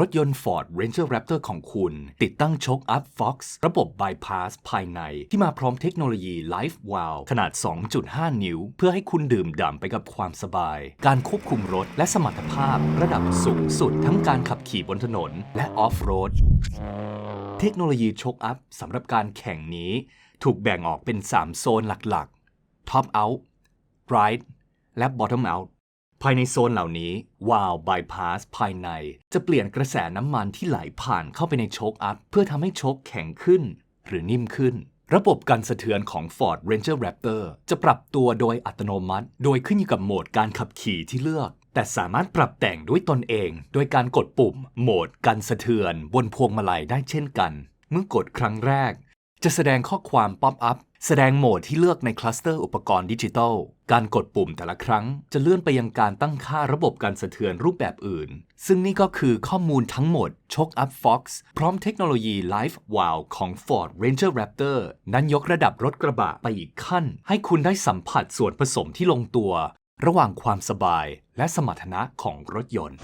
รถยนต์ Ford Ranger Raptor ของคุณ ติดตั้งโชคอัพ Fox ระบบ Bypass ภายใน ที่มาพร้อมเทคโนโลยี Life Wow ขนาด 2.5 นิ้ว เพื่อให้คุณดื่มด่ำไปกับความสบาย การควบคุมรถและสมรรถภาพระดับสูงสุดทั้งการขับขี่บนถนนและออฟโรด เทคโนโลยีโชคอัพสำหรับการแข่งนี้ ถูกแบ่งออกเป็น 3 โซนหลักๆ Top Out Ride และ Bottom Out ายในโซนเหล่านี้ Wow Bypass ภายใน จะเปลี่ยนกระแสน้ำมันที่ไหลผ่านเข้าไปในโชคอัพ เพื่อทำให้โชคแข็งขึ้น หรือนิ่มขึ้น ระบบการสะเทือนของ Ford Ranger Raptor จะปรับตัวโดยอัตโนมัติ โดยขึ้นอยู่กับโหมดการขับขี่ที่เลือก แต่สามารถปรับแต่งด้วยตนเอง โดยการกดปุ่ม โหมดการสะเทือน บนพวงมาลัยได้เช่นกัน เมื่อกดครั้งแรก จะแสดงข้อความป๊อปอัพ แสดงโหมดที่เลือกในคลัสเตอร์อุปกรณ์ดิจิทัล การกดปุ่มแต่ละครั้ง จะเลื่อนไปยังการตั้งค่าระบบการสะเทือนรูปแบบอื่น ซึ่งนี่ก็คือข้อมูลทั้งหมดชกอัพ Fox พร้อมเทคโนโลยี Life Wow ของ Ford Ranger Raptor นั้นยกระดับรถกระบะไปอีกขั้น ให้คุณได้สัมผัสส่วนผสมที่ลงตัว ระหว่างความสบายและสมรรถนะของรถยนต์